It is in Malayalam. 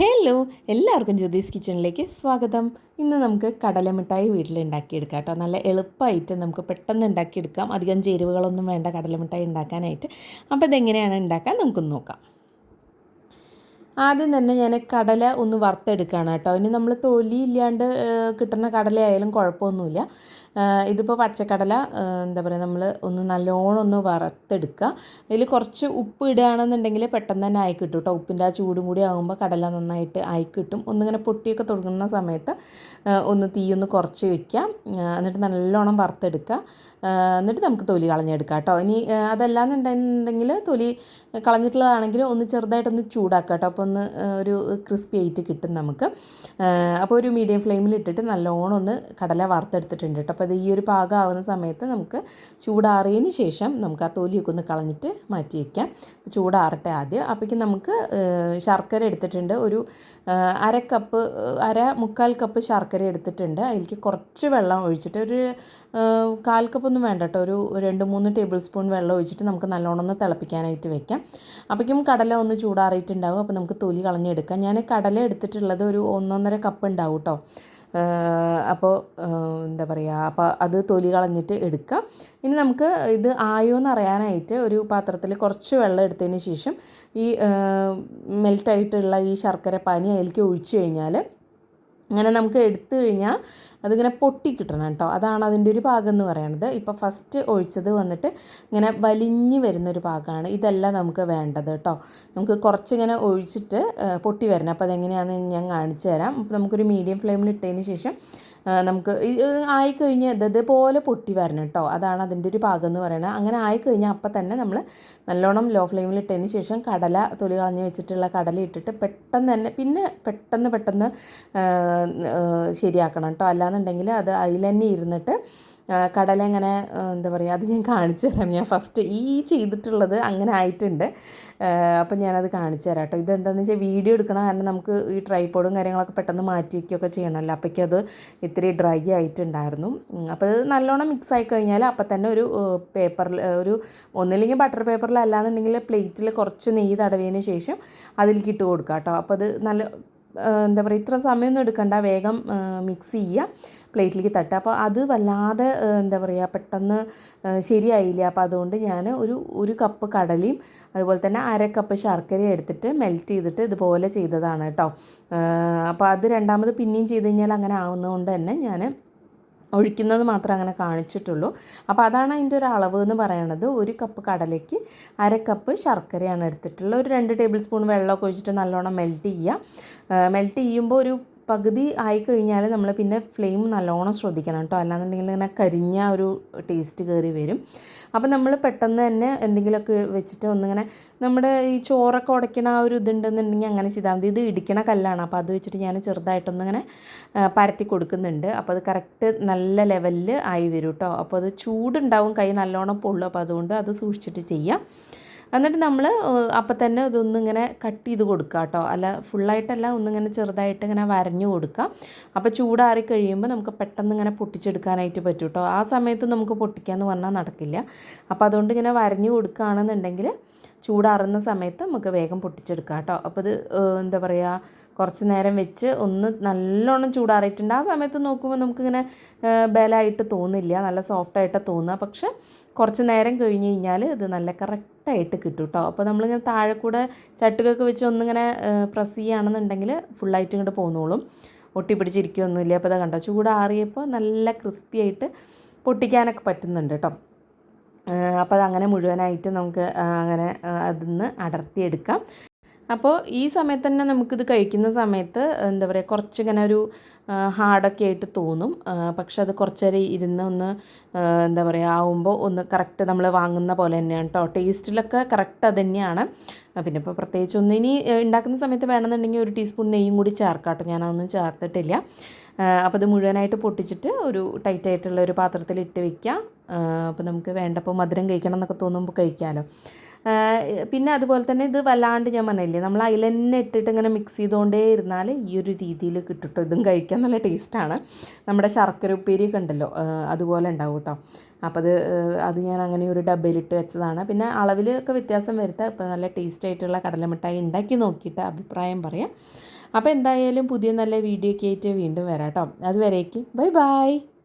ഹലോ എല്ലാവർക്കും ജ്യോതിസ് കിച്ചണിലേക്ക് സ്വാഗതം. ഇന്ന് നമുക്ക് കടലമിഠായി വീട്ടിൽ ഉണ്ടാക്കിയെടുക്കാം കേട്ടോ. നല്ല എളുപ്പമായിട്ട് നമുക്ക് പെട്ടെന്ന് ഉണ്ടാക്കിയെടുക്കാം. അധികം ചേരുവകളൊന്നും വേണ്ട കടലമിഠായി ഉണ്ടാക്കാനായിട്ട്. അപ്പോൾ ഇതെങ്ങനെയാണ് ഉണ്ടാക്കാൻ? നമുക്കൊന്ന് നോക്കാം. ആദ്യം തന്നെ ഞാൻ കടല ഒന്ന് വറുത്തെടുക്കുകയാണ് കേട്ടോ. ഇനി നമ്മൾ തൊലി ഇല്ലാണ്ട് കിട്ടുന്ന കടലയായാലും കുഴപ്പമൊന്നുമില്ല. ഇതിപ്പോൾ പച്ചക്കടല എന്താ പറയുക നമ്മൾ ഒന്ന് നല്ലോണം ഒന്ന് വറുത്തെടുക്കുക. അതിൽ കുറച്ച് ഉപ്പ് ഇടുകയാണെന്നുണ്ടെങ്കിൽ പെട്ടെന്ന് തന്നെ ആയി കിട്ടും കേട്ടോ. ഉപ്പിന്റെ ആ ചൂടും കൂടി ആകുമ്പോൾ കടല നന്നായിട്ട് ആയി കിട്ടും. ഒന്നിങ്ങനെ പൊട്ടിയൊക്കെ തുടങ്ങുന്ന സമയത്ത് ഒന്ന് തീ ഒന്ന് കുറച്ച് വെക്കാം എന്നിട്ട് നല്ലോണം വറുത്തെടുക്കുക. എന്നിട്ട് നമുക്ക് തൊലി കളഞ്ഞെടുക്കാം കേട്ടോ. ഇനി അതല്ലാന്നുണ്ടെന്നുണ്ടെങ്കിൽ തൊലി കളഞ്ഞിട്ടുള്ളതാണെങ്കിൽ ഒന്ന് ചെറുതായിട്ടൊന്ന് ചൂടാക്കുക കേട്ടോ. ഒന്ന് ഒരു ക്രിസ്പി ആയിട്ട് കിട്ടും നമുക്ക്. അപ്പോൾ ഒരു മീഡിയം ഫ്ലെയിമിൽ ഇട്ടിട്ട് നല്ലോണം ഒന്ന് കടല വറുത്തെടുത്തിട്ടുണ്ട് കേട്ടോ. അപ്പോൾ അത് ഈ ഒരു പാകം ആവുന്ന സമയത്ത് നമുക്ക് ചൂടാറിയതിന് ശേഷം നമുക്ക് ആ തൊലിയൊക്കെ ഒന്ന് കളഞ്ഞിട്ട് മാറ്റി വയ്ക്കാം ചൂടാറട്ടെ ആദ്യം. അപ്പോഴേക്കും നമുക്ക് ശർക്കര എടുത്തിട്ടുണ്ട്. ഒരു അര കപ്പ് അര മുക്കാൽ കപ്പ് ശർക്കര എടുത്തിട്ടുണ്ട്. അതിലേക്ക് കുറച്ച് വെള്ളം ഒഴിച്ചിട്ട് ഒരു കാൽ കപ്പൊന്നും വേണ്ട കേട്ടോ. ഒരു രണ്ട് മൂന്ന് ടേബിൾ സ്പൂൺ വെള്ളം ഒഴിച്ചിട്ട് നമുക്ക് നല്ലോണം ഒന്ന് തിളപ്പിക്കാനായിട്ട് വെക്കാം. അപ്പോഴേക്കും കടല ഒന്ന് ചൂടാറിയിട്ടുണ്ടാകും അപ്പോൾ നമുക്ക് തൊലി കളഞ്ഞെടുക്കാം ഞാൻ കടല എടുത്തിട്ടുള്ളത് ഒരു ഒന്നൊന്നര കപ്പ് ഉണ്ടാവും കേട്ടോ അപ്പോൾ എന്താ പറയുക അപ്പോൾ അത് തൊലി കളഞ്ഞിട്ട് എടുക്കാം ഇനി നമുക്ക് ഇത് ആയോ എന്ന് അറിയാനായിട്ട് ഒരു പാത്രത്തിൽ കുറച്ച് വെള്ളം എടുത്തതിന് ശേഷം ഈ മെൽറ്റായിട്ടുള്ള ഈ ശർക്കര പാനി അതിലേക്ക് ഒഴിച്ചു കഴിഞ്ഞാൽ അങ്ങനെ നമുക്ക് എടുത്തു കഴിഞ്ഞാൽ അതിങ്ങനെ പൊട്ടി കിട്ടണം കേട്ടോ. അതാണ് അതിന്റെ ഒരു ഭാഗം എന്ന് പറയുന്നത് ഇപ്പോൾ ഫസ്റ്റ് ഒഴിച്ചത് വന്നിട്ട് ഇങ്ങനെ വലിഞ്ഞ് വരുന്നൊരു ഭാഗമാണ് ഇതല്ല നമുക്ക് വേണ്ടത് കേട്ടോ. നമുക്ക് കുറച്ചിങ്ങനെ ഒഴിച്ചിട്ട് പൊട്ടി വരണം. അപ്പോൾ അതെങ്ങനെയാണെന്ന് ഞാൻ കാണിച്ചു തരാം. നമുക്കൊരു മീഡിയം ഫ്ലെയിമിൽ ഇട്ടതിന് ശേഷം നമുക്ക് ആയിക്കഴിഞ്ഞ് ഇതേപോലെ പൊട്ടി വരണം കേട്ടോ. അതാണ് അതിന്റെ ഒരു ഭാഗം എന്ന് പറയുന്നത്. അങ്ങനെ ആയിക്കഴിഞ്ഞാൽ അപ്പം തന്നെ നമ്മൾ നല്ലോണം ലോ ഫ്ലെയിമിൽ ഇട്ടതിന് ശേഷം കടല തൊലി കളഞ്ഞ് വെച്ചിട്ടുള്ള കടല ഇട്ടിട്ട് പെട്ടെന്ന് തന്നെ പിന്നെ പെട്ടെന്ന് പെട്ടെന്ന് ശരിയാക്കണം കേട്ടോ. അല്ലാന്നുണ്ടെങ്കിൽ അത് അതിൽ തന്നെ ഇരുന്നിട്ട് കടല എങ്ങനെ എന്താ പറയുക അത് ഞാൻ കാണിച്ചു തരാം. ഞാൻ ഫസ്റ്റ് ഈ ചെയ്തിട്ടുള്ളത് അങ്ങനെ ആയിട്ടുണ്ട്. അപ്പം ഞാനത് കാണിച്ചു തരാം കേട്ടോ. ഇതെന്താണെന്ന് വെച്ചാൽ വീഡിയോ എടുക്കണം കാരണം നമുക്ക് ഈ ട്രൈപോഡും കാര്യങ്ങളൊക്കെ പെട്ടെന്ന് മാറ്റി വയ്ക്കുകയൊക്കെ ചെയ്യണമല്ലോ. അപ്പോഴേക്കും അത് ഇത്തിരി ഡ്രൈ ആയിട്ടുണ്ടായിരുന്നു. അപ്പോൾ നല്ലോണം മിക്സ് ആയി കഴിഞ്ഞാൽ അപ്പം തന്നെ ഒരു പേപ്പറിൽ ഒരു ഒന്നില്ലെങ്കിൽ ബട്ടർ പേപ്പറിൽ അല്ലാന്നുണ്ടെങ്കിൽ പ്ലേറ്റിൽ കുറച്ച് നെയ്യ് തടവിയതിന് ശേഷം അതിലേക്ക് ഇട്ട് കൊടുക്കാം കേട്ടോ. അപ്പോൾ അത് നല്ല എന്താ പറയുക ഇത്ര സമയമൊന്നും എടുക്കണ്ട വേഗം മിക്സ് ചെയ്യുക പ്ലേറ്റിലേക്ക് തട്ടുക. അപ്പോൾ അത് വല്ലാതെ എന്താ പറയുക പെട്ടെന്ന് ശരിയായില്ല. അപ്പോൾ അതുകൊണ്ട് ഞാൻ ഒരു ഒരു കപ്പ് കടലയും അതുപോലെ തന്നെ അര കപ്പ് ശർക്കരയും എടുത്തിട്ട് മെൽറ്റ് ചെയ്തിട്ട് ഇതുപോലെ ചെയ്തതാണ് കേട്ടോ. അപ്പോൾ അത് രണ്ടാമത് പിന്നെയും ചെയ്ത് കഴിഞ്ഞാൽ അങ്ങനെ ആവുന്നതുകൊണ്ട് തന്നെ ഞാൻ ഒഴിക്കുന്നത് മാത്രമേ അങ്ങനെ കാണിച്ചിട്ടുള്ളൂ. അപ്പോൾ അതാണ് അതിന്റെ ഒരു അളവ് എന്ന് പറയണത്. ഒരു കപ്പ് കടലയ്ക്ക് അര കപ്പ് ശർക്കരയാണ് എടുത്തിട്ടുള്ളത്. ഒരു രണ്ട് ടേബിൾ സ്പൂൺ വെള്ളമൊക്കെ ഒഴിച്ചിട്ട് നല്ലോണം മെൽറ്റ് ചെയ്യുക. മെൽറ്റ് ചെയ്യുമ്പോൾ ഒരു പകുതി ആയി കഴിഞ്ഞാൽ നമ്മൾ പിന്നെ ഫ്ലെയിം നല്ലോണം ശ്രദ്ധിക്കണം കേട്ടോ. അല്ലാന്നുണ്ടെങ്കിൽ ഇങ്ങനെ കരിഞ്ഞ ഒരു ടേസ്റ്റ് കയറി വരും. അപ്പോൾ നമ്മൾ പെട്ടെന്ന് തന്നെ എന്തെങ്കിലുമൊക്കെ വെച്ചിട്ട് ഒന്നിങ്ങനെ നമ്മുടെ ഈ ചോറൊക്കെ ഉടയ്ക്കണ ആ ഒരു ഇതുണ്ടെന്നുണ്ടെങ്കിൽ അങ്ങനെ ചെയ്താൽ മതി. ഇത് ഇടിക്കണ കല്ലാണ്. അപ്പോൾ അത് വെച്ചിട്ട് ഞാൻ ചെറുതായിട്ടൊന്നിങ്ങനെ പരത്തി കൊടുക്കുന്നുണ്ട്. അപ്പോൾ അത് കറക്റ്റ് നല്ല ലെവലിൽ ആയി വരും കേട്ടോ. അപ്പോൾ അത് ചൂടുണ്ടാവും കൈ നല്ലോണം പൊള്ളും. അപ്പോൾ അതുകൊണ്ട് അത് സൂക്ഷിച്ചിട്ട് ചെയ്യാം. എന്നിട്ട് നമ്മൾ അപ്പം തന്നെ ഇതൊന്നിങ്ങനെ കട്ട് ചെയ്ത് കൊടുക്കുക കേട്ടോ അല്ല ഫുള്ളായിട്ടല്ല ഒന്നിങ്ങനെ ചെറുതായിട്ട് ഇങ്ങനെ വരഞ്ഞു കൊടുക്കുക അപ്പോൾ ചൂടാറി കഴിയുമ്പോൾ നമുക്ക് പെട്ടെന്ന് ഇങ്ങനെ പൊട്ടിച്ചെടുക്കാനായിട്ട് പറ്റും കേട്ടോ ആ സമയത്ത് നമുക്ക് പൊട്ടിക്കാന്ന് പറഞ്ഞാൽ നടക്കില്ല. അപ്പോൾ അതുകൊണ്ട് ഇങ്ങനെ വരഞ്ഞു കൊടുക്കുകയാണെന്നുണ്ടെങ്കിൽ ചൂടാറുന്ന സമയത്ത് നമുക്ക് വേഗം പൊട്ടിച്ചെടുക്കാം കേട്ടോ അപ്പോൾ ഇത് എന്താ പറയുക കുറച്ച് നേരം വെച്ച് ഒന്ന് നല്ലോണം ചൂടാറിയിട്ടുണ്ട്. ആ സമയത്ത് നോക്കുമ്പോൾ നമുക്കിങ്ങനെ ബലായിട്ട് തോന്നില്ല. നല്ല സോഫ്റ്റായിട്ട് തോന്നുക. പക്ഷെ കുറച്ച് നേരം കഴിഞ്ഞ് കഴിഞ്ഞാൽ ഇത് നല്ല കറക്റ്റായിട്ട് കിട്ടും കേട്ടോ അപ്പോൾ നമ്മളിങ്ങനെ താഴെ കൂടെ ചട്ടുകൊക്കെ വെച്ച് ഒന്നിങ്ങനെ പ്രസ് ചെയ്യുകയാണെന്നുണ്ടെങ്കിൽ ഫുള്ളായിട്ട് ഇങ്ങോട്ട് പോന്നോളും. ഒട്ടി പിടിച്ചിരിക്കുകയൊന്നുമില്ല അപ്പോൾ അത് കണ്ടോ ചൂടാറിയപ്പോൾ നല്ല ക്രിസ്പി ആയിട്ട് പൊട്ടിക്കാനൊക്കെ പറ്റുന്നുണ്ട് കേട്ടോ അപ്പോൾ അതങ്ങനെ മുഴുവനായിട്ട് നമുക്ക് അങ്ങനെ അതിൽ നിന്ന് അടർത്തിയെടുക്കാം. അപ്പോൾ ഈ സമയത്ത് തന്നെ നമുക്കിത് കഴിക്കുന്ന സമയത്ത് എന്താ പറയുക കുറച്ചിങ്ങനെ ഒരു ഹാർഡൊക്കെ ആയിട്ട് തോന്നും. പക്ഷെ അത് കുറച്ച് നേരം ഇരുന്ന് ഒന്ന് എന്താ പറയുക ആവുമ്പോൾ ഒന്ന് കറക്റ്റ് നമ്മൾ വാങ്ങുന്ന പോലെ തന്നെയാണ് കേട്ടോ ടേസ്റ്റിലൊക്കെ കറക്റ്റ് അത് തന്നെയാണ്. പിന്നെ ഇപ്പോൾ പ്രത്യേകിച്ച് ഒന്ന് ഇനി ഉണ്ടാക്കുന്ന സമയത്ത് വേണമെന്നുണ്ടെങ്കിൽ ഒരു ടീസ്പൂൺ നെയ്യും കൂടി ചേർക്കാം കേട്ടോ ഞാനതൊന്നും ചേർത്തിട്ടില്ല. അപ്പോൾ ഇത് മുഴുവനായിട്ട് പൊട്ടിച്ചിട്ട് ഒരു ടൈറ്റ് ആയിട്ടുള്ള ഒരു പാത്രത്തിൽ ഇട്ട് വെക്കുക അപ്പോൾ നമുക്ക് വേണ്ടപ്പോൾ മധുരം കഴിക്കണം എന്നൊക്കെ തോന്നുമ്പോൾ കഴിക്കാമല്ലോ പിന്നെ അതുപോലെ തന്നെ ഇത് വല്ലാണ്ട് ഞാൻ പറഞ്ഞില്ലേ നമ്മൾ അതിൽ തന്നെ ഇട്ടിട്ട് ഇങ്ങനെ മിക്സ് ചെയ്തുകൊണ്ടേ ഇരുന്നാൽ ഈ ഒരു രീതിയിൽ കിട്ടും ഇതും കഴിക്കാൻ നല്ല ടേസ്റ്റാണ് നമ്മുടെ ശർക്കര ഉപ്പേരിയൊക്കെ ഉണ്ടല്ലോ അതുപോലെ ഉണ്ടാവും കേട്ടോ അപ്പോൾ അത് അത് ഞാൻ അങ്ങനെ ഒരു ഡബയിലിട്ട് വെച്ചതാണ്. പിന്നെ അളവിലൊക്കെ വ്യത്യാസം വരുത്താം ഇപ്പോൾ നല്ല ടേസ്റ്റ് ആയിട്ടുള്ള കടലമിഠായി ഉണ്ടാക്കി നോക്കിയിട്ട് അഭിപ്രായം പറയാം. അപ്പോൾ എന്തായാലും പുതിയ നല്ല വീഡിയോ ഒക്കെ ആയിട്ട് വീണ്ടും വരാം കേട്ടോ അതുവരേക്കും ബൈ ബൈ